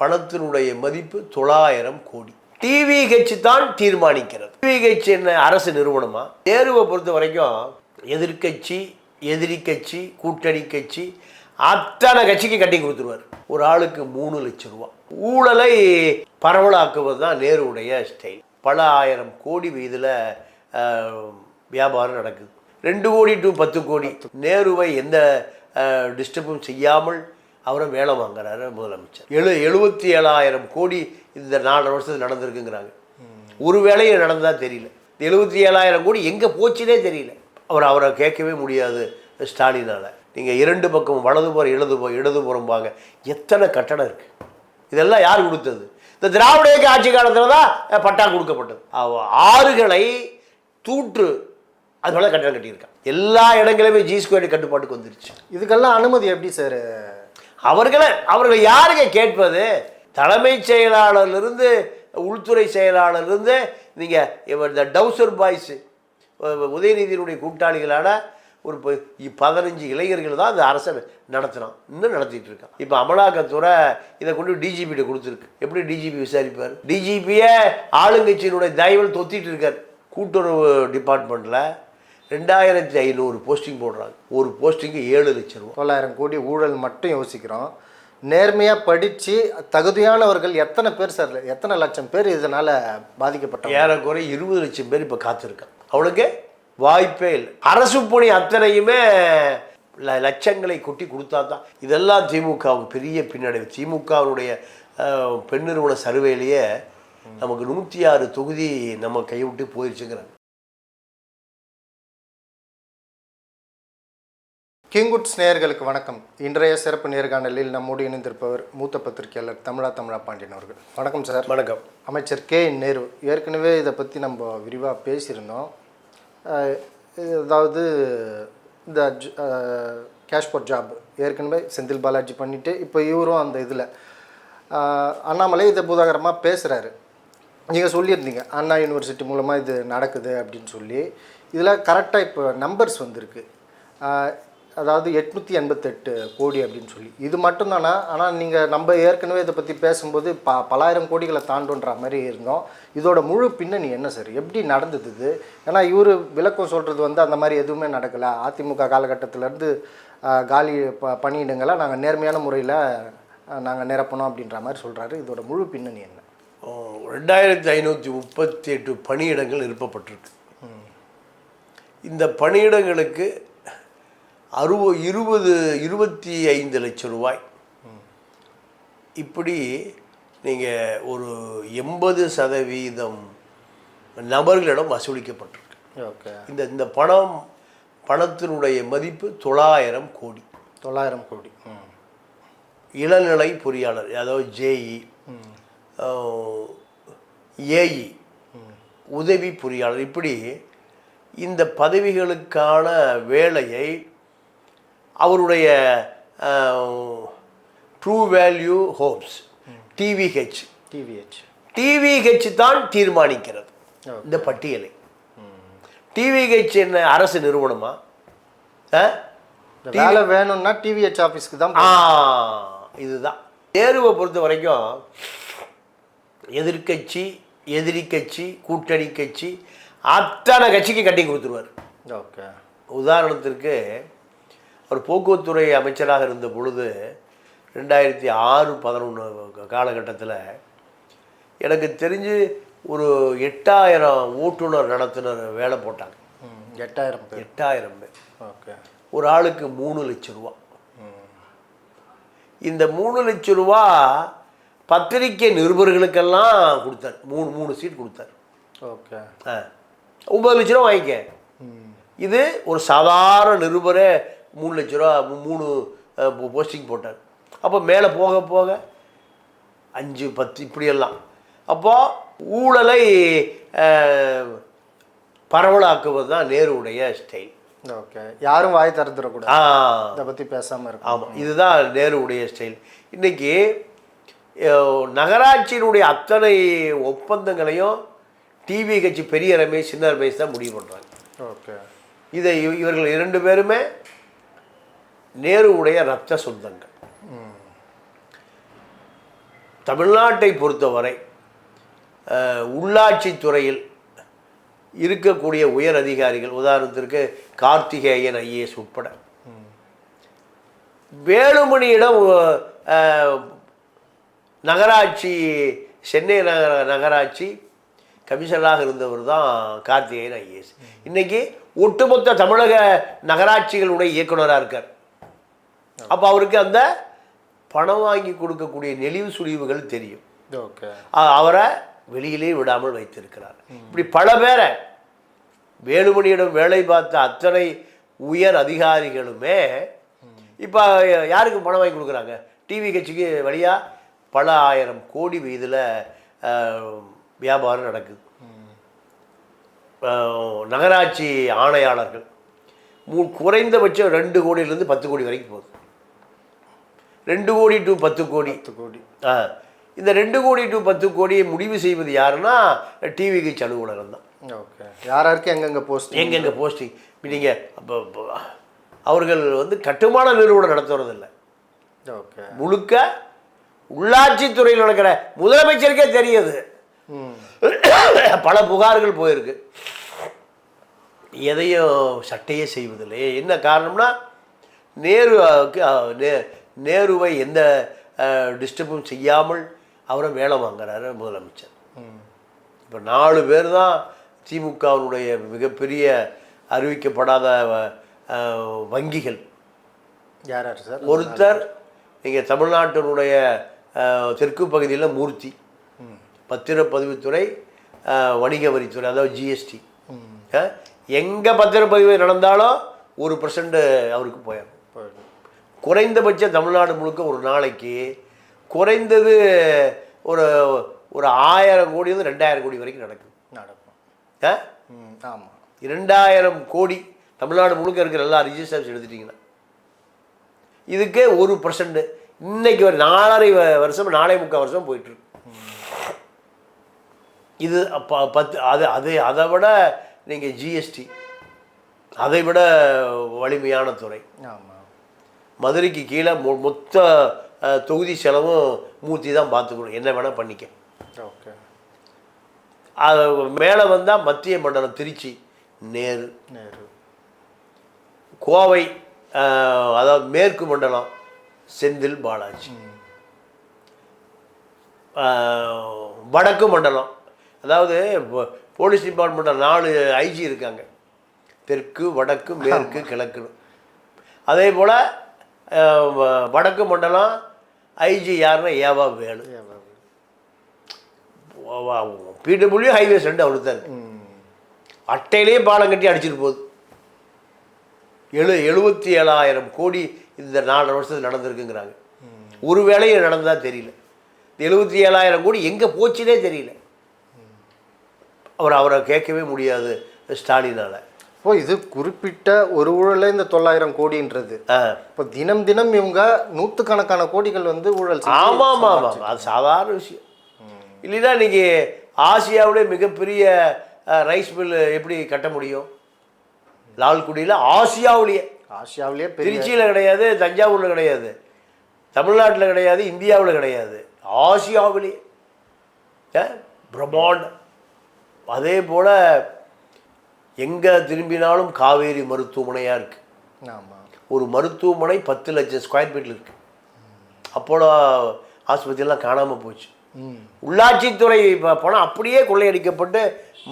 பணத்தினுடைய மதிப்பு தொள்ளாயிரம் கோடி. டிவிஹெச் தான் தீர்மானிக்கிறது. டிவிஹெச் என்ன அரசு நிறுவனமா? நேருவை பொறுத்த வரைக்கும் எதிர்க்கட்சி எதிரி கட்சி கூட்டணி கட்சி அத்தனை கட்சிக்கு கட்டி கொடுத்துருவார். ஒரு ஆளுக்கு மூணு லட்சம் ரூபா. ஊழலை பரவலாக்குவது தான் நேருவுடைய ஸ்டைல். பல ஆயிரம் கோடி இதில் வியாபாரம் நடக்குது. ரெண்டு கோடி டு பத்து கோடி. நேருவை எந்த டிஸ்டர்பும் செய்யாமல் அவரை வேலை வாங்குறாரு முதலமைச்சர். எழு எழுபத்தி ஏழாயிரம் கோடி இந்த நாலரை வருஷத்துக்கு நடந்திருக்குங்கிறாங்க. ஒரு வேலையும் நடந்தால் தெரியல. இந்த எழுபத்தி ஏழாயிரம் கோடி எங்கே போச்சுனே தெரியல. அவர் அவரை கேட்கவே முடியாது ஸ்டாலினால். நீங்கள் இரண்டு பக்கம் வலதுபுறம் இடதுபுறம் இடதுபுறம் பாங்க எத்தனை கட்டடம் இருக்குது இதெல்லாம் யார் கொடுத்தது? இந்த திராவிட இயக்க ஆட்சி காலத்தில் தான் பட்டா கொடுக்கப்பட்டது. ஆறுகளை தூற்று அதனால கட்டடம் கட்டியிருக்கான் எல்லா இடங்களுமே ஜி ஸ்கொயர் கட்டுப்பாட்டுக்கு வந்துருச்சு. இதுக்கெல்லாம் அனுமதி எப்படி சார்? அவர்களை அவர்களை யாருங்க கேட்பது? தலைமைச் செயலாளர்லேருந்து உள்துறை செயலாளர்லேருந்து நீங்கள் இவர் இந்த டவுசர் பாய்ஸு உதயநிதியினுடைய கூட்டாளிகளான ஒரு பதினஞ்சு இளைஞர்கள் தான் அந்த அரசை நடத்தினான். இன்னும் நடத்திட்டு இருக்கான். இப்போ அமலாக்கத்துறை இதை கொண்டு டிஜிபிகிட்ட கொடுத்துருக்கு. எப்படி டிஜிபி விசாரிப்பார்? டிஜிபியை ஆளுங்கட்சியினுடைய தயவில் தொத்திட்டு இருக்கார். கூட்டுறவு டிபார்ட்மெண்ட்டில் ரெண்டாயிரத்தி ஐநூறு போஸ்டிங் போடுறாங்க. ஒரு போஸ்டிங்கு ஏழு லட்சம் ரூபா. தொள்ளாயிரம் கோடி ஊழல் மட்டும் யோசிக்கிறோம். நேர்மையாக படித்து தகுதியானவர்கள் எத்தனை பேர் சார் எத்தனை லட்சம் பேர் இதனால் பாதிக்கப்பட்டாங்க ஏறக்குறை இருபது லட்சம் பேர் இப்போ காத்திருக்கான் அவனுக்கு வாய்ப்பே இல்லை. அரசு பணி அத்தனையுமே லட்சங்களை கொட்டி கொடுத்தா தான் இதெல்லாம் திமுகவுக்கு பெரிய பின்னடைவு. திமுகவுடைய அஹ், பெண் நிறுவன சர்வேலேயே நமக்கு நூற்றி ஆறு தொகுதி நம்ம கைவிட்டு போயிடுச்சுங்கிறாங்க கிங்குட்ஸ் நேயர்களுக்கு வணக்கம். இன்றைய சிறப்பு நேர்காணலில் நம்மோடு இணைந்திருப்பவர் மூத்த பத்திரிகையாளர் தமிழா தமிழா பாண்டியன் அவர்கள். வணக்கம் சார். வணக்கம். அமைச்சர் கே நேரு. ஏற்கனவே இதை பற்றி நம்ம விரிவாக பேசியிருந்தோம். அதாவது இந்த கேஷ் ஃபார் ஜாப் ஏற்கனவே செந்தில் பாலாஜி பண்ணிவிட்டு இப்போ இவரும் அந்த இதில். அண்ணாமலை இதை பூதாகரமாக பேசுகிறாரு நீங்கள் சொல்லியிருந்தீங்க அண்ணா யூனிவர்சிட்டி மூலமாக இது நடக்குது அப்படின்னு சொல்லி. இதில் கரெக்டாக இப்போ நம்பர்ஸ் வந்திருக்கு. அதாவது எட்நூற்றி எண்பத்தெட்டு கோடி அப்படின்னு சொல்லி. இது மட்டும்தானா? ஆனால் நீங்கள் நம்ம ஏற்கனவே இதை பற்றி பேசும்போது ப பலாயிரம் கோடிகளை தாண்டுன்ற மாதிரி இருந்தோம். இதோட முழு பின்னணி என்ன சார்? எப்படி நடந்தது இது? ஏன்னா இவர் விளக்கம் சொல்கிறது வந்து அந்த மாதிரி எதுவுமே நடக்கலை. அதிமுக காலகட்டத்திலேருந்து காலி ப பணியிடங்களை நாங்கள் நேர்மையான முறையில் நாங்கள் நிரப்பணும் அப்படின்ற மாதிரி சொல்கிறாரு இதோட முழு பின்னணி என்ன? ரெண்டாயிரத்தி ஐநூற்றி முப்பத்தி எட்டு பணியிடங்கள் நிரப்பப்பட்டிருக்கு. இந்த பணியிடங்களுக்கு அறுப இருபது இருபத்தி ஐந்து லட்சம் ரூபாய். இப்படி நீங்கள் ஒரு எண்பது சதவீதம் நபர்களிடம் வசூலிக்கப்பட்டிருக்கு. ஓகே. இந்த இந்த பணம் பணத்தினுடைய மதிப்பு தொள்ளாயிரம் கோடி. தொள்ளாயிரம் கோடி. இளநிலை பொறியாளர் அதாவது ஜேஇ ஏஇ உதவி பொறியாளர். இப்படி இந்த பதவிகளுக்கான வேலையை அவருடைய true value hopes TVH TVH TVH தான் தீர்மானிக்கிறது. இந்த பட்டியலை. டிவிஹெச் என்ன அரசு நிறுவனமா? வேலை வேணும்னா டிவிஹெச் ஆஃபீஸ்க்கு தான் இதுதான். நேருவை பொறுத்த வரைக்கும் எதிர்க்கட்சி எதிரி கட்சி கூட்டணி கட்சி அத்தனை கட்சிக்கு கட்டி கொடுத்துருவார். ஓகே உதாரணத்திற்கு அவர் போக்குவரத்துறை அமைச்சராக இருந்த பொழுது ரெண்டாயிரத்தி ஆறு பதினொன்று காலகட்டத்தில் எனக்கு தெரிஞ்சு ஒரு எட்டாயிரம் ஓட்டுநர் நடத்துனர் வேலை போட்டாங்க. எட்டாயிரம் பேர். எட்டாயிரம் பேர். ஓகே. ஒரு ஆளுக்கு மூணு லட்சம் ரூபா. இந்த மூணு லட்சம் ரூபா பத்திரிக்கை நிருபர்களுக்கெல்லாம் கொடுத்தார். மூணு மூணு சீட் கொடுத்தார். ஓகே. ஆ. ஒம்பது லட்ச ரூபா வாங்கிக்க. இது ஒரு சாதாரண நிருபரே மூணு லட்ச ரூபா மூணு போஸ்டிங் போட்டார். அப்போ மேலே போக போக அஞ்சு பத்து இப்படியெல்லாம். அப்போது ஊழலை பரவலாக்குவது தான் நேருடைய ஸ்டைல் ஓகே. யாரும் வாய் திறந்துடக்கூடாது. இதை பற்றி பேசாமல் இருக்கும் ஆமாம் இதுதான் நேருவுடைய ஸ்டைல் இன்னைக்கு அஹ், நகராட்சியினுடைய அத்தனை ஒப்பந்தங்களையும் டிவி கட்சி பெரிய ரமேஷ் சின்ன ரமேஷ் தான் முடிவு பண்ணுறாங்க ஓகே. இதை இவ- இவர்கள் இரண்டு பேருமே நேருவுடைய இரத்த சொந்தங்கள். தமிழ்நாட்டை பொறுத்தவரை உள்ளாட்சித்துறையில் துறையில் இருக்கக்கூடிய உயர் அதிகாரிகள் உதாரணத்திற்கு கார்த்திகேயன் ஐஏஎஸ் உட்பட. வேலுமணியிடம் நகராட்சி சென்னை நகர நகராட்சி கமிஷனராக இருந்தவர் தான் கார்த்திகேயன் ஐஏஎஸ். இன்றைக்கி ஒட்டுமொத்த தமிழக நகராட்சிகளுடைய இயக்குனராக இருக்கார். அப்போ அவருக்கு அந்த பணம் வாங்கி கொடுக்கக்கூடிய நெளிவு சுழிவுகள் தெரியும். அவரை வெளியிலே விடாமல் வைத்திருக்கிறார். இப்படி பல பேரை வேலுமணியிடம் வேலை பார்த்த அத்தனை உயர் அதிகாரிகளுமே இப்போ யாருக்கு பணம் வாங்கி கொடுக்குறாங்க? டிவி கட்சிக்கு வழியாக பல ஆயிரம் கோடி வீதியில் வியாபாரம் நடக்குது. நகராட்சி ஆணையாளர்கள். மூ குறைந்தபட்சம் ரெண்டு கோடியிலேருந்து பத்து கோடி வரைக்கும் போகுது. ரெண்டு கோடி டு பத்து கோடி. பத்து கோடி. ஆ. இந்த ரெண்டு கோடி டு பத்து கோடியை முடிவு செய்வது யாருன்னா டிவிக்கு அலுவலகம் தான் ஓகே. யார் யாருக்கு எங்கெங்க போஸ்ட் எங்கெங்கே போஸ்டிங் நீங்கள் அப்போ அவர்கள் வந்து கட்டுமான நிறுவனம் நடத்துறதில்ல. ஓகே. முழுக்க உள்ளாட்சித்துறையில் நடக்கிற முதலமைச்சருக்கே தெரியுது. பல புகார்கள் போயிருக்கு. எதையும் சட்டையே செய்வதில்லை. என்ன காரணம்னா நேருவுக்கு நேருவை எந்த டிஸ்டர்பும் செய்யாமல் அவரை வேலை வாங்குறாரு முதலமைச்சர். இப்போ நாலு பேர் தான் திமுகவினுடைய மிகப்பெரிய அறிவிக்கப்படாத வங்கிகள். யார் சார்? ஒருத்தர் நீங்கள் தமிழ்நாட்டினுடைய தெற்கு பகுதியில் மூர்த்தி. பத்திரப்பதிவுத்துறை வணிக வரித்துறை அதாவது ஜிஎஸ்டி எங்கே பத்திரப்பதிவு நடந்தாலும் ஒரு பர்சன்ட் அவருக்கு போயிடும் போயிடும் குறைந்தபட்ச தமிழ்நாடு முழுக்க ஒரு நாளைக்கு குறைந்தது ஒரு ஒரு ஆயிரம் கோடியிலிருந்து ரெண்டாயிரம் கோடி வரைக்கும் நடக்கும். ஆ? ம் ஆமாம் இரண்டாயிரம் கோடி தமிழ்நாடு முழுக்க இருக்கிற எல்லா ரிஜிஸ்டர்ஸ் எடுத்துட்டிங்கன்னா இதுக்கே ஒரு பர்சன்ட் இன்னைக்கு ஒரு நாலரை வருஷம் நாலே முக்கால் வருஷம் போயிட்டு இருக்கு. இது அப்ப பத்து அது அது அதை விட நீங்கள் ஜிஎஸ்டி அதை விட வலிமையான துறை. ஆமாம் மதுரைக்கு கீழே மொ- மொத்த தொகுதி செலவும் மூர்த்தி தான் பார்த்துக்கணும். என்ன வேணால் பண்ணிக்க. ஓகே. அது மேலே வந்தால் மத்திய மண்டலம் திருச்சி நேரு. நேரு. கோவை அதாவது மேற்கு மண்டலம் செந்தில் பாலாஜி. வடக்கு மண்டலம். அதாவது போலீஸ் டிபார்ட்மெண்ட்டில் நாலு ஐஜி இருக்காங்க. தெற்கு வடக்கு மேற்கு கிழக்குன்னு. அதே போல் வடக்கு மண்டலம் ஐஜி யாருன்னா ஏவா வேலு. எவ்வளவு? பிடபிள்யூ ஹைவேஸ் ரெண்டு அவரு தான் அட்டையிலேயே பாலம் கட்டி அடிச்சிட்டு போகுது. எழு எழுபத்தி ஏழாயிரம் கோடி இந்த நாலரை வருஷத்துல நடந்திருக்குங்கிறாங்க. ஒரு வேலையும் நடந்ததா தெரியல. எழுபத்தி ஏழாயிரம் கோடி எங்கே போச்சுனே தெரியல. அவர் அவரை கேட்கவே முடியாது ஸ்டாலினால். இப்போ இது குறிப்பிட்ட ஒரு ஊழல்ல இந்த தொள்ளாயிரம் கோடின்றது. இப்போ தினம் தினம் இவங்க நூற்றுக்கணக்கான கோடிகள் வந்து ஊழல் ஆமாம் ஆமாம் ஆமாம் அது சாதாரண விஷயம். இல்லைன்னா இன்னைக்கு ஆசியாவிலே மிகப்பெரிய ரைஸ் மில் எப்படி கட்ட முடியும்? லால்குடியில் ஆசியாவிலேயே. ஆசியாவிலேயே திருச்சியில் கிடையாது தஞ்சாவூரில் கிடையாது தமிழ்நாட்டில் கிடையாது இந்தியாவில் கிடையாது. ஆசியாவிலேயே. பிரம்மாண்டம். அதே போல் எங்கே திரும்பினாலும் காவேரி மருத்துவமனையாக இருக்குது ஆமாம் ஒரு மருத்துவமனை பத்து லட்சம் ஸ்கொயர் ஃபீட்டில் இருக்கு. அப்போலோ ஆஸ்பத்திரிலாம் காணாமல் போச்சு. உள்ளாட்சித்துறை பணம் அப்படியே கொள்ளையடிக்கப்பட்டு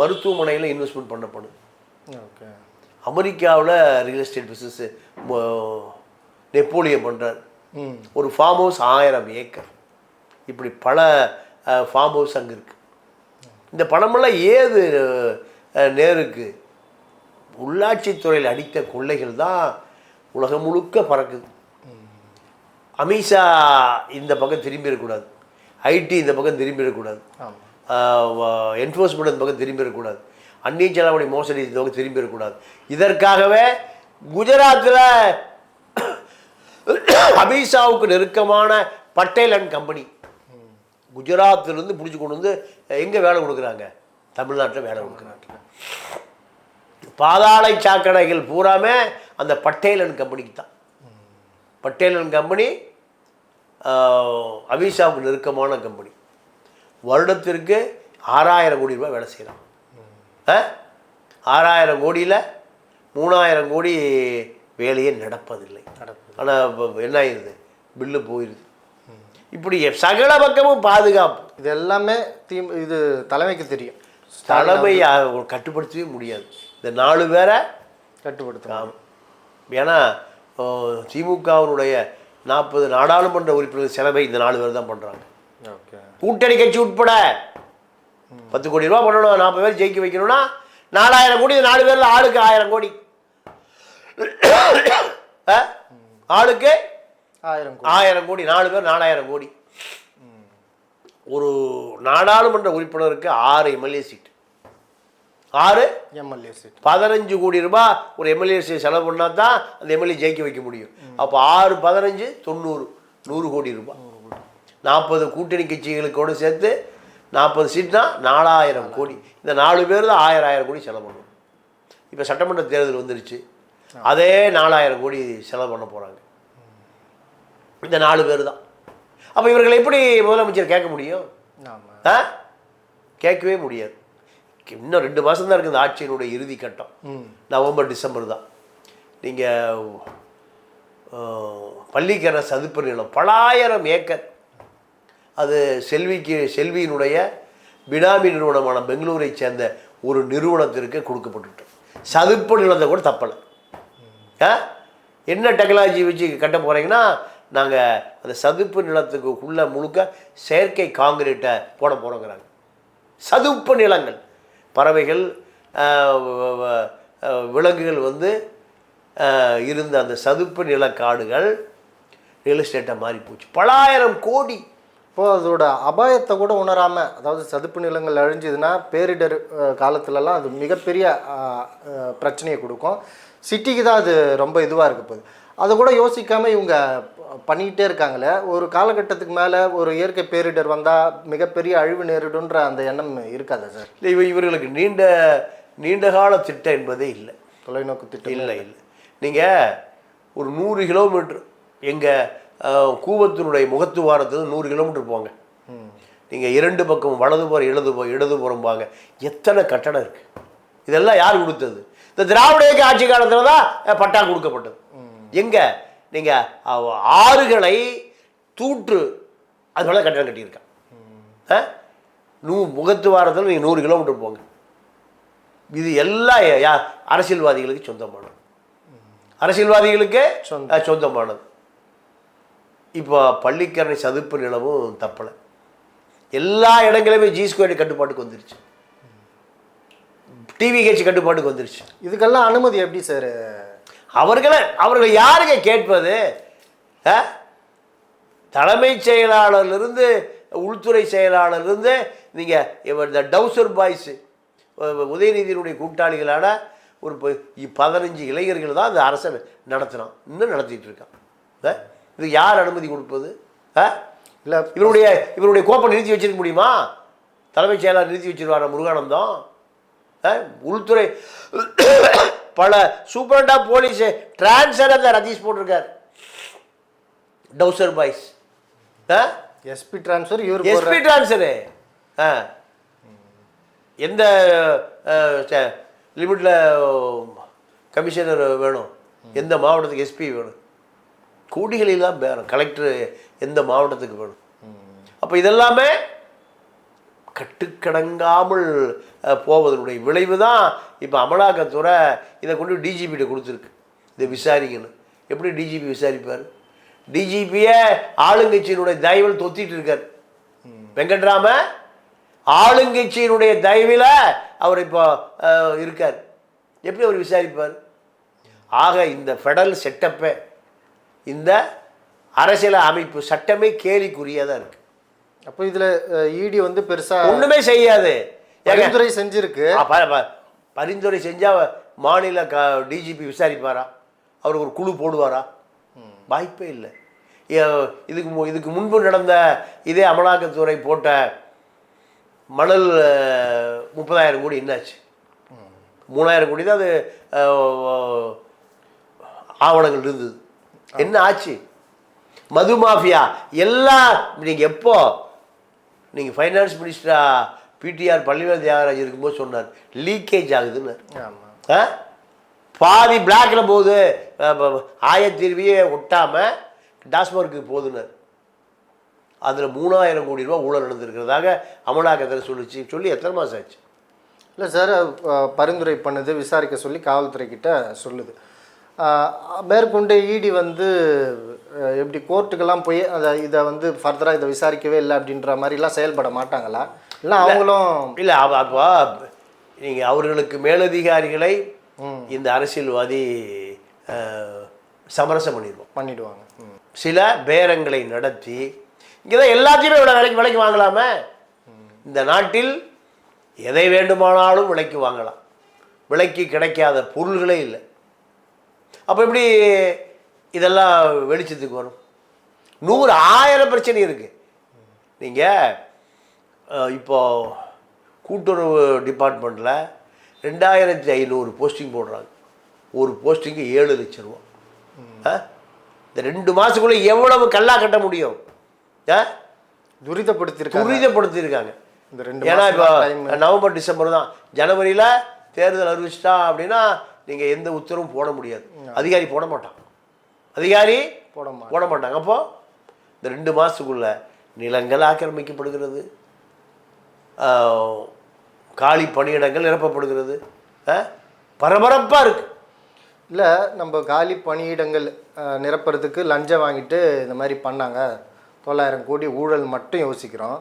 மருத்துவமனையில் இன்வெஸ்ட்மெண்ட் பண்ணப்படுது ஓகே. அமெரிக்காவில் ரியல் எஸ்டேட் பிஸ்னஸ் நெப்போலியன் பண்ணுறார் ஒரு ஃபார்ம் ஹவுஸ் ஆயிரம் ஏக்கர். இப்படி பல ஃபார்ம் ஹவுஸ் அங்கே இருக்குது இந்த பணமெல்லாம் ஏது நேருக்கு? உள்ளாட்சித்துறையில் அடித்த கொள்ளைகள் தான் உலகம் முழுக்க பறக்குது. அமித்ஷா இந்த பக்கம் திரும்பிடக்கூடாது ஐடி இந்த பக்கம் திரும்பிடக்கூடாது என்ஃபோர்ஸ்மெண்ட் இந்த பக்கம் திரும்பிடக்கூடாது அந்நிய செலாவணி மோசடி இந்த பக்கம் திரும்பிடக்கூடாது இதற்காகவே குஜராத்தில் அமித்ஷாவுக்கு நெருக்கமான பட்டேல் அண்ட் கம்பெனி. குஜராத்திலிருந்து பிடிச்சி கொண்டு வந்து எங்கே வேலை கொடுக்குறாங்க? தமிழ்நாட்டில் வேலை கொடுக்குறாங்க. பாதாளை சாக்கடைகள் பூராமே அந்த பட்டேல் அண்ட் கம்பெனிக்கு தான். பட்டேல் அண்ட் கம்பெனி அவிஷாவுக்கு நெருக்கமான கம்பெனி. வருடத்திற்கு ஆறாயிரம் கோடி ரூபாய் வேலை செய்யலாம் ஆ? ஆறாயிரம் கோடியில் மூணாயிரம் கோடி வேலையே நடப்பதில்லை. ஆனால் என்ன ஆயிடுது பில்லு போயிடுது இப்படி சகல பக்கமும் பாதுகாப்பு. இது எல்லாமே தீ இது தலைமைக்கு தெரியும். தலைமை அஹ், கட்டுப்படுத்தவே முடியாது. இந்த நாலு பேரை கட்டுப்படுத்தலாம். ஏன்னா திமுகவினுடைய நாற்பது நாடாளுமன்ற உறுப்பினர் செலவை இந்த நாலு பேர் தான் பண்ணுறாங்க ஓகே. கூட்டணி கட்சி உட்பட பத்து கோடி ரூபா பண்ணணும் நாற்பது பேர் ஜெயிக்க வைக்கணும்னா நாலாயிரம் கோடி இந்த நாலு பேரில் ஆளுக்கு ஆயிரம் கோடி? ஆளுக்கு ஆயிரம் கோடி. ஆயிரம் கோடி நாலு பேர் நாலாயிரம் கோடி. ஒரு நாடாளுமன்ற உறுப்பினருக்கு ஆறு எம்எல்ஏ சீட் ஆறு? எம்எல்ஏ சீட் பதினஞ்சு கோடி ரூபாய் ஒரு எம்எல்ஏ செலவு பண்ணா தான் அந்த எம்எல்ஏ ஜெயிக்க வைக்க முடியும். அப்போ ஆறு பதினஞ்சு தொண்ணூறு நூறு கோடி ரூபாய். நாற்பது கூட்டணி கட்சிகளுக்கோடு சேர்த்து நாற்பது சீட்னா நாலாயிரம் கோடி. இந்த நாலு பேர் தான் ஆயிரம் ஆயிரம் கோடி செலவு பண்ணும். இப்போ சட்டமன்ற தேர்தல் வந்துருச்சு. அதே நாலாயிரம் கோடி செலவு பண்ண போகிறாங்க இந்த நாலு பேர் தான். அப்போ இவர்களை எப்படி முதலமைச்சர் கேட்க முடியும்? கேட்கவே முடியாது. இன்னும் ரெண்டு மாதம் தான் இருக்குது இந்த ஆட்சியினுடைய இறுதி கட்டம். ம் நவம்பர் டிசம்பர் தான். நீங்கள் பள்ளிக்கரண சதுப்பு நிலம் பலாயிரம் ஏக்கர். அது செல்விக்கு செல்வியினுடைய பினாமி நிறுவனமான பெங்களூரை சேர்ந்த ஒரு நிறுவனத்திற்கு கொடுக்கப்பட்டுட்டு சதுப்பு நிலத்தை கூட தப்பலை. ஆ? என்ன டெக்னாலஜி வச்சு கட்ட போகிறீங்கன்னா நாங்கள் அந்த சதுப்பு நிலத்துக்கு உள்ள முழுக்க செயற்கை காங்கிரீட்டை போட போகிறோங்கிறாங்க சதுப்பு நிலங்கள். பறவைகள் விலங்குகள் வந்து இருந்த அந்த சதுப்பு நில காடுகள் ரியல் எஸ்டேட்டாக மாறி போச்சு. பலாயிரம் கோடி! இப்போது அதோட அபாயத்தை கூட உணராமல் அதாவது சதுப்பு நிலங்கள் அழிஞ்சுதுன்னா பேரிடர் காலத்துலலாம் அது மிகப்பெரிய பிரச்சனையை கொடுக்கும். சிட்டிக்கு தான் அது ரொம்ப இதுவாக இருக்குது போகுது. அதை கூட யோசிக்காம இவங்க பண்ணிக்கிட்டே இருக்காங்களே. ஒரு காலகட்டத்துக்கு மேலே ஒரு இயற்கை பேரிடர் வந்தால் மிகப்பெரிய அழிவு நேரிடுன்ற அந்த எண்ணம் இருக்காதா சார்? இல்லை இவ இவர்களுக்கு நீண்ட நீண்ட கால திட்டம் என்பதே இல்லை. தொலைநோக்கு திட்டம் இல்லை இல்லை. நீங்கள் ஒரு நூறு கிலோமீட்டர் எங்கள் கூவத்தினுடைய முகத்துவாரத்துலேருந்து நூறு கிலோமீட்டர் போங்க. நீங்கள் இரண்டு பக்கம் வலதுபுறம் இடதுபுறம் இடதுபுறம் பாங்க எத்தனை கட்டடம் இருக்குது இதெல்லாம் யார் கொடுத்தது? இந்த திராவிட இயக்க ஆட்சி காலத்தில் தான் பட்டா கொடுக்கப்பட்டது. எங்கே? நீங்கள் ஆறுகளை தூற்று அது மேலே கட்டடம் கட்டியிருக்கான் ஆ? நூ முகத்துவாரத்தில் நீங்கள் நூறு கிலோமீட்டர் போங்க. இது எல்லாம் யா- அரசியல்வாதிகளுக்கு சொந்தமானது. அரசியல்வாதிகளுக்கு சொந்தமானது. இப்போ பள்ளிக்கரணை சதுப்பு நிலமும் தப்பலை. எல்லா இடங்களுமே ஜி ஸ்கொயர் கட்டுப்பாட்டுக்கு வந்துருச்சு. டிவிஹெச் கட்டுப்பாட்டுக்கு வந்துருச்சு. இதுக்கெல்லாம் அனுமதி எப்படி சார்? அவர்களை அவர்களை யாருங்க கேட்பது? தலைமைச் செயலாளர்லேருந்து உள்துறை செயலாளர்லேருந்து நீங்கள் இவர் இந்த டவுசர் பாய்ஸு உதயநிதியினுடைய கூட்டாளிகளான ஒரு பதினஞ்சு இளைஞர்கள் தான் அந்த அரசை நடத்தினான். இன்னும் நடத்திட்டு இருக்கான்? இது யார் அனுமதி கொடுப்பது? இல்லை இவருடைய இவருடைய கோப்பை நிறுத்தி வச்சிருக்க முடியுமா? தலைமைச் செயலாளர் நிறுத்தி வச்சிருவாரா முருகானந்தம்? உள்துறை பல சூப்பரண்டா போலீஸ் டிரான்ஸ்ஃபர் அந்த ரதீஷ் போட்டிருக்கார். டவுசர் பாய்ஸ். எஸ்பி டிரான்ஸ்ஃபர் இவர் எஸ்பி டிரான்ஸ்ஃபரு ஆ. எந்த லிமிட்டில் கமிஷனர் வேணும்? எந்த மாவட்டத்துக்கு எஸ்பி வேணும்? கோடிகளெல்லாம் பேரம் கலெக்டர் எந்த மாவட்டத்துக்கு வேணும்? அப்போ இதெல்லாமே கட்டுக்கடங்காமல் போவதனுடைய விளைவு தான் இப்போ அமலாக்கத்துறை இதை கொண்டு டிஜிபிகிட்ட கொடுத்துருக்கு. இதை விசாரிக்கணும். எப்படி டிஜிபி விசாரிப்பார்? டிஜிபியை ஆளுங்கட்சியினுடைய தயவில் தொத்திட்டு இருக்கார். வெங்கட்ராம ஆளுங்கட்சியினுடைய தயவில் அவர் இப்போ இருக்கார். எப்படி அவர் விசாரிப்பார்? ஆக இந்த ஃபெடரல் செட்டப்பை இந்த அரசியல் அமைப்பு சட்டமே கேலிக்குரியதாக இருக்குது அப்போ இதில் இடி வந்து பெருசா ஒண்ணுமே செய்யாது. பரிந்துரை செஞ்சிருக்கு. ஆ, ப- ப- பரிந்துரை செஞ்சா மாநில க டிஜிபி விசாரிப்பாரா? அவர் ஒரு குழு போடுவாரா? வாய்ப்பே இல்லை. இதுக்கு இதுக்கு முன்பு நடந்த இதே அமலாக்கத்துறை போட்ட மணல் முப்பதாயிரம் கோடி என்னாச்சு? மூணாயிரம் கோடி தான் அது ஆவணங்கள் இருந்தது. என்ன ஆச்சு? மது மாஃபியா எல்லாம் நீங்கள் எப்போ நீங்கள் ஃபைனான்ஸ் மினிஸ்டரா பிடிஆர் பள்ளிவேல் தியாகராஜ் இருக்கும்போது சொன்னார் லீக்கேஜ் ஆகுதுன்னு ஆமாம் ஆ? பாதி பிளாக்ல போகுது. ஆயத்தீர்வியே ஒட்டாமல் டாஸ்மார்க்கு போகுதுன்னார். அதில் மூணாயிரம் கோடி ரூபா ஊழல் நடந்திருக்கிறதாக அமலாக்கத்தில் சொல்லிச்சு. சொல்லி எத்தனை மாதம் ஆச்சு? இல்லை சார் பரிந்துரை பண்ணுது விசாரிக்க சொல்லி காவல்துறை கிட்ட சொல்லுது மேற்கொண்டு இடி வந்து எப்படி கோர்ட்டுக்கெல்லாம் போய் அதை இதை வந்து ஃபர்தராக இதை விசாரிக்கவே இல்லை அப்படின்ற மாதிரிலாம் செயல்பட மாட்டாங்களா? இல்லை அவங்களும் இல்லை அப்போ நீங்கள் அவர்களுக்கு மேலதிகாரிகளை இந்த அரசியல்வாதி சமரசம் பண்ணிடுவோம். பண்ணிடுவாங்க. சில பேரங்களை நடத்தி இங்கே தான் எல்லாத்தையுமே இவ்வளோ விலைக்கு விலைக்கு வாங்கலாமே? இந்த நாட்டில் எதை வேண்டுமானாலும் விலைக்கு வாங்கலாம். விலைக்கு கிடைக்காத பொருள்களே இல்லை. அப்போ எப்படி இதெல்லாம் வெளிச்சத்துக்கு வரும். நூறு ஆயிரம் பிரச்சனை இருக்குது நீங்கள் இப்போ கூட்டுறவு டிபார்ட்மெண்ட்டில் ரெண்டாயிரத்தி ஐநூறு போஸ்டிங் போடுறாங்க. ஒரு போஸ்டிங்கு ஏழு லட்ச ரூபா. ஆ? இந்த ரெண்டு மாதத்துக்குள்ளே எவ்வளவு கல்லா கட்ட முடியும்? ஆ துரிதப்படுத்தியிருக்காங்க துரிதப்படுத்தியிருக்காங்க இந்த ரெண்டு ஏன்னா இப்போ நவம்பர் டிசம்பர் தான். ஜனவரியில் தேர்தல் அறிவிச்சிட்டா அப்படின்னா நீங்கள் எந்த உத்தரவும் போட முடியாது. அதிகாரி போட மாட்டான். அதிகாரி போட போட மாட்டாங்க அப்போ இந்த ரெண்டு மாதத்துக்குள்ள நிலங்கள் ஆக்கிரமிக்கப்படுகிறது. காலி பணியிடங்கள் நிரப்பப்படுகிறது. பரபரப்பாக இருக்கு. இல்லை நம்ம காலி பணியிடங்கள் நிரப்புறதுக்கு லஞ்சம் வாங்கிட்டு இந்த மாதிரி பண்ணாங்க. தொள்ளாயிரம் கோடி ஊழல் மட்டும் யோசிக்கிறோம்.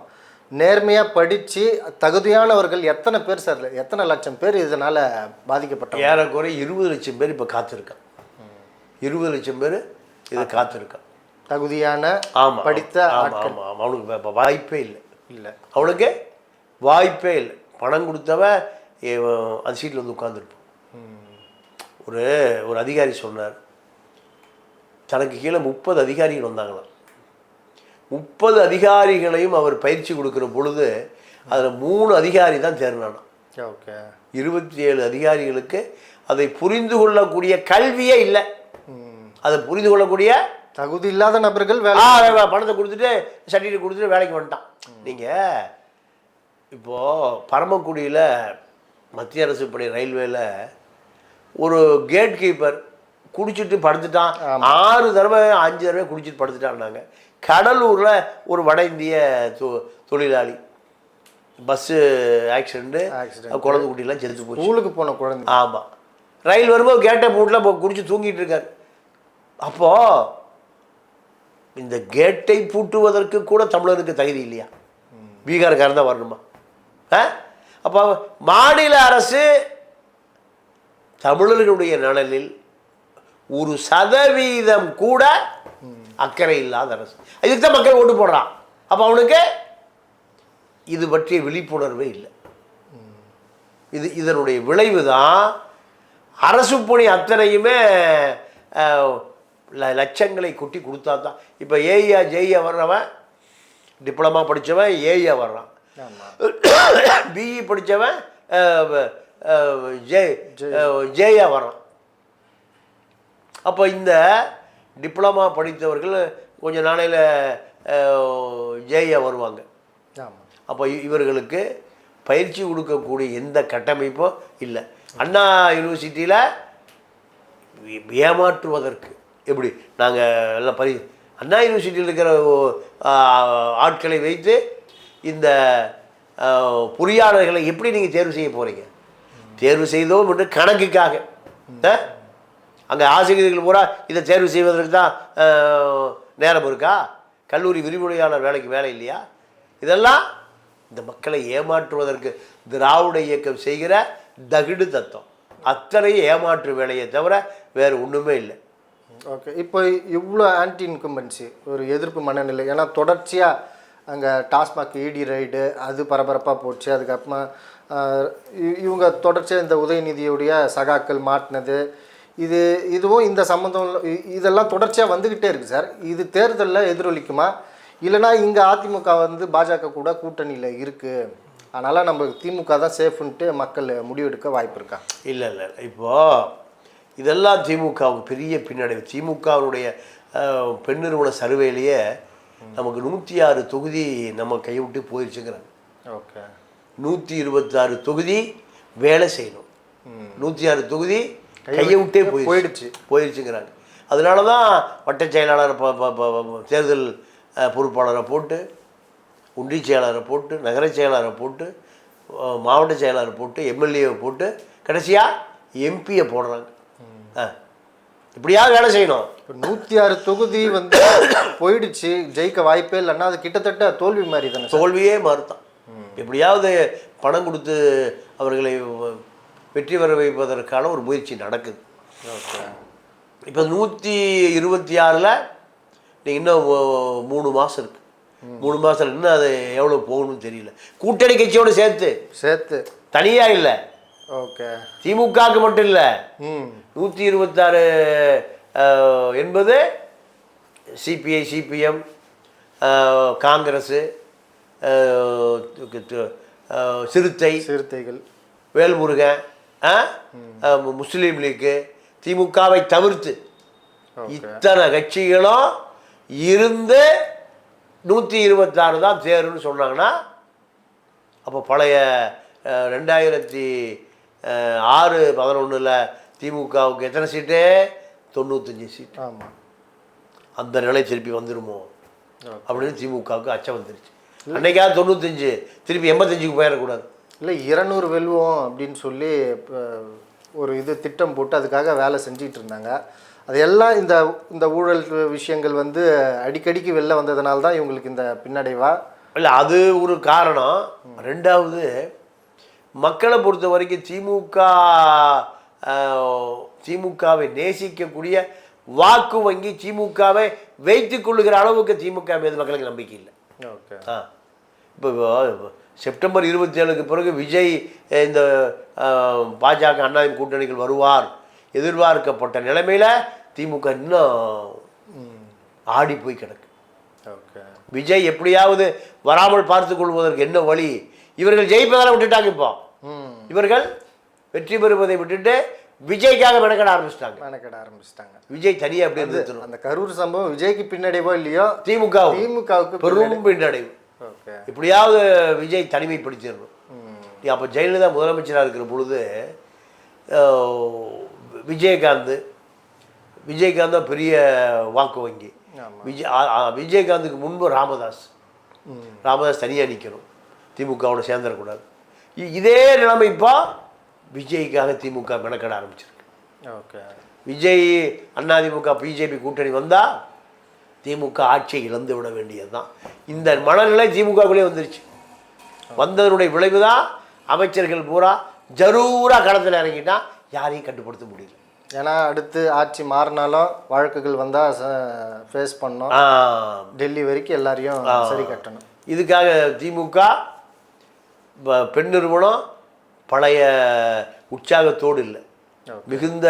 நேர்மையாக படித்து தகுதியானவர்கள் எத்தனை பேர் சார் எத்தனை லட்சம் பேர் இதனால் பாதிக்கப்பட்டாங்க ஏறக்குறைய இருபது லட்சம் பேர் இப்போ காத்திருக்கான் இருபது லட்சம் பேர் இது காத்திருக்கான் தகுதியான ஆமாம் படித்த ஆமாம் ஆமாம் அவனுக்கு வாய்ப்பே இல்லை. இல்லை. அவனுக்கு வாய்ப்பே இல்லை. பணம் கொடுத்தவன் அந்த சீட்டில் வந்து உட்காந்துருப்பான் ஒரு ஒரு அதிகாரி சொன்னார். தனக்கு கீழே முப்பது அதிகாரிகள் வந்தாங்களாம். முப்பது அதிகாரிகளையும் அவர் பயிற்சி கொடுக்குற பொழுது அதில் மூணு அதிகாரி தான் தேர்னானாம் ஓகே. இருபத்தி ஏழு அதிகாரிகளுக்கு அதை புரிந்து கொள்ளக்கூடிய கல்வியே இல்லை. அதை புரிந்து கொள்ளக்கூடிய தகுதி இல்லாத நபர்கள் வேலை பணத்தை கொடுத்துட்டு சர்டிஃபிகேட் கொடுத்துட்டு வேலைக்கு வந்துட்டான். நீங்கள் இப்போது பரமக்குடியில் மத்திய அரசு பணி ரயில்வேல ஒரு கேட் கீப்பர் குடிச்சிட்டு படுத்துட்டான். ஆறு தடவை அஞ்சு தடவை குடிச்சிட்டு படுத்துட்டான்னாங்க. கடலூரில் ஒரு வட இந்திய தொ தொழிலாளி. Bus accident. குழந்தை குட்டிலாம் செத்து போச்சு. ஸ்கூலுக்கு போன குழந்தை. ஆமாம் ரயில் வரும்போது கேட்டை போட்டில் குடிச்சு தூங்கிட்டு இருக்காரு. அப்போது இந்த கேட்டை பூட்டுவதற்கு கூட தமிழருக்கு தகுதி இல்லையா? பீகார்காரன் தான் வரணுமா? ஆ? அப்போ மாநில அரசு தமிழர்களுடைய நலனில் ஒரு சதவீதம் கூட அக்கறை இல்லாத அரசு. இதுக்கு தான் மக்கள் ஓட்டு போடுறான். அப்போ அவனுக்கு இது பற்றிய விழிப்புணர்வே இல்லை. இது இதனுடைய விளைவு தான் அரசு பணி அத்தனையுமே லட்சங்களை கொட்டி கொடுத்தா தான் இப்போ ஏஐயா ஜெய்யா வர்றவன் டிப்ளமா படித்தவன் ஏஐயா வர்றான். பிஇ படித்தவன் ஜே ஜேயா வர்றான். அப்போ இந்த டிப்ளமா படித்தவர்கள் கொஞ்ச நாளையில் ஜேயா வருவாங்க. அப்போ இவர்களுக்கு பயிற்சி கொடுக்கக்கூடிய எந்த கட்டமைப்பும் இல்லை. அண்ணா யூனிவர்சிட்டியில் ஏமாற்றுவதற்கு எப்படி நாங்கள் எல்லாம் பரி அண்ணா யூனிவர்சிட்டியில் இருக்கிற ஆட்களை வைத்து இந்த பொறியாளர்களை எப்படி நீங்கள் தேர்வு செய்ய போகிறீங்க தேர்வு செய்தோம் என்று கணக்குக்காக. அங்கே ஆசிரியர்கள் பூரா இதை தேர்வு செய்வதற்கு தான் நேரம் இருக்கா? கல்லூரி விரிவுரையாளர் வேலைக்கு வேலை இல்லையா? இதெல்லாம் இந்த மக்களை ஏமாற்றுவதற்கு திராவிட இயக்கம் செய்கிற தகிடு தத்துவம் அத்தனை ஏமாற்று வேலையை தவிர வேறு ஒன்றுமே இல்லை. ஓகே. இப்போ இவ்வளோ ஆன்டி இன்கம்பன்சி ஒரு எதிர்ப்பு மனநிலை. ஏன்னா தொடர்ச்சியாக அங்கே டாஸ்மாக் இடி ரைடு அது பரபரப்பாக போச்சு. அதுக்கப்புறமா இவங்க தொடர்ச்சியாக இந்த உதயநிதியுடைய சகாக்கள் மாட்டினது. இது இதுவும் இந்த சம்மந்தம் இதெல்லாம் தொடர்ச்சியாக வந்துக்கிட்டே இருக்குது சார். இது தேர்தலில் எதிரொலிக்குமா? இல்லைனா இங்கே அதிமுக வந்து பாஜக கூட கூட்டணியில் இருக்குது அதனால் நம்மளுக்கு திமுக தான் சேஃப்ன்ட்டு மக்கள் முடிவெடுக்க வாய்ப்பு இருக்கா? இல்லை இல்லை. இல்லை. இப்போது இதெல்லாம் திமுகவுக்கு பெரிய பின்னடைவு. திமுகவுடைய அஹ், பெண் நிறுவன சர்வேலேயே நமக்கு நூற்றி ஆறு தொகுதி நம்ம கையை விட்டு போயிடுச்சுங்கிறாங்க ஓகே. நூற்றி இருபத்தாறு தொகுதி வேலை செய்யணும். நூற்றி ஆறு தொகுதி கையை விட்டே போயிடுச்சு போயிடுச்சு. போயிடுச்சுங்கிறாங்க அதனால தான் வட்ட செயலாளர் ப- ப- ப- தேர்தல் பொறுப்பாளரை போட்டு ஒன்றிய செயலாளரை போட்டு நகர செயலாளரை போட்டு மாவட்ட செயலாளரை போட்டு எம்எல்ஏவை போட்டு கடைசியாக எம்பியை போடுறாங்க. இப்படியாவது வேலை செய்யணும். இப்போ நூற்றி ஆறு தொகுதி வந்து போயிடுச்சு. ஜெயிக்க வாய்ப்பே இல்லைன்னா அது கிட்டத்தட்ட தோல்வி மாதிரி தானே தோல்வியே மறுத்தான் எப்படியாவது பணம் கொடுத்து அவர்களை வெற்றி பெற வைப்பதற்கான ஒரு முயற்சி நடக்குது. இப்போ நூற்றி இருபத்தி ஆறில் நீங்கள் இன்னும் மூணு மாதம் இருக்கு. மூணு மாதம் இன்னும் அது எவ்வளோ போகணும்னு தெரியல. கூட்டணி கட்சியோடு சேர்த்து. சேர்த்து. தனியாக இல்லை. ஓகே. திமுகவுக்கு மட்டும் இல்லை. நூற்றி இருபத்தாறு என்பது சிபிஐ சிபிஎம் காங்கிரஸு சிறுத்தை சிறுத்தைகள். வேல்முருகன் முஸ்லீம் லீக்கு திமுகவை தவிர்த்து இத்தனை கட்சிகளும் இருந்து நூற்றி இருபத்தாறு தான் தேருன்னு சொன்னாங்கன்னா அப்போ பழைய ரெண்டாயிரத்தி ஆறு பதினொன்றில் திமுகவுக்கு எத்தனை சீட்டு? தொண்ணூத்தஞ்சு சீட்டு. ஆமாம் அந்த நிலை திருப்பி Okay. அப்படின்னு திமுகவுக்கு அச்சம் வந்துருச்சு. அன்னைக்காவது தொண்ணூத்தஞ்சு திருப்பி எண்பத்தஞ்சுக்கு போயிடக்கூடாது. இல்லை இருநூறு வெல்வோம் அப்படின்னு சொல்லி ஒரு இது திட்டம் போட்டு அதுக்காக வேலை செஞ்சிட்டு இருந்தாங்க. அது எல்லாம் இந்த இந்த ஊழல் விஷயங்கள் வந்து அடிக்கடிக்கு வெளில வந்ததுனால தான் இவங்களுக்கு இந்த பின்னடைவா? இல்லை அது ஒரு காரணம். ரெண்டாவது மக்களை பொறுத்த வரைக்கும் திமுக திமுகவை நேசிக்கக்கூடிய வாக்கு வங்கி திமுகவை வைத்துக் கொள்ளுகிற அளவுக்கு திமுக மீது மக்களுக்கு நம்பிக்கை இல்லை. ஓகே. ஆ. இப்போ செப்டம்பர் இருபத்தி ஏழுக்கு பிறகு விஜய் இந்த பாஜக அண்ணாதிமுக கூட்டணிகள் வருவார் எதிர்பார்க்கப்பட்ட நிலைமையில் திமுக இன்னும் ஆடி போய் கிடக்கு. ஓகே. விஜய் எப்படியாவது வராமல் பார்த்து கொள்வதற்கு என்ன வழி? இவர்கள் ஜெயிப்பதால விட்டுட்டாங்க இப்போ. இவர்கள் வெற்றி பெறுவதை விட்டுட்டு விஜய்க்காக மெனக்கட ஆரம்பிச்சிட்டாங்க. மெனக்கெட ஆரம்பிச்சிட்டாங்க. விஜய் தனியாக அப்படியே நிறுத்தணும் அந்த கரூர் சம்பவம் விஜய்க்கு பின்னடைவோ இல்லையோ திமுக திமுகவுக்கு பெரும் பின்னடைவு. ஓகே. எப்படியாவது விஜய் தனிமைப்படுத்திடணும் ம். நீ அப்போ ஜெயலலிதா முதலமைச்சராக இருக்கிற பொழுது விஜயகாந்த் விஜயகாந்த் தான் பெரிய வாக்கு வங்கி. விஜய் விஜயகாந்துக்கு முன்பு ராமதாஸ். ராமதாஸ் தனியாக நிற்கணும் திமுகவோட சேர்ந்துடக்கூடாது. இதே நிலைமை இப்போ விஜய்க்காக திமுக மெனக்கட ஆரம்பிச்சிருக்கு. ஓகே. விஜய் அதிமுக பிஜேபி கூட்டணி வந்தால் திமுக ஆட்சியை இழந்து விட வேண்டியது தான் இந்த மனநிலை திமுகக்குள்ளே வந்துருச்சு. வந்ததனுடைய விளைவு தான் அமைச்சர்கள் பூரா ஜரூரா களத்தில் இறங்கிட்டா யாரையும் கட்டுப்படுத்த முடியல. ஏன்னா அடுத்து ஆட்சி மாறினாலும் வழக்குகள் வந்தால் ஃபேஸ் பண்ணோம் டெல்லி வரைக்கும் எல்லாரையும் சரி கட்டணும். இதுக்காக திமுக பெண் நிறுவனம் பழைய உற்சாகத்தோடு இல்லை. மிகுந்த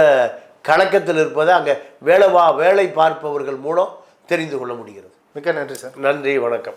கலக்கத்தில் இருப்பதை அங்கே வேலை வா வேலை பார்ப்பவர்கள் மூலம் தெரிந்து கொள்ள முடிகிறது. மிக்க நன்றி சார். நன்றி வணக்கம்.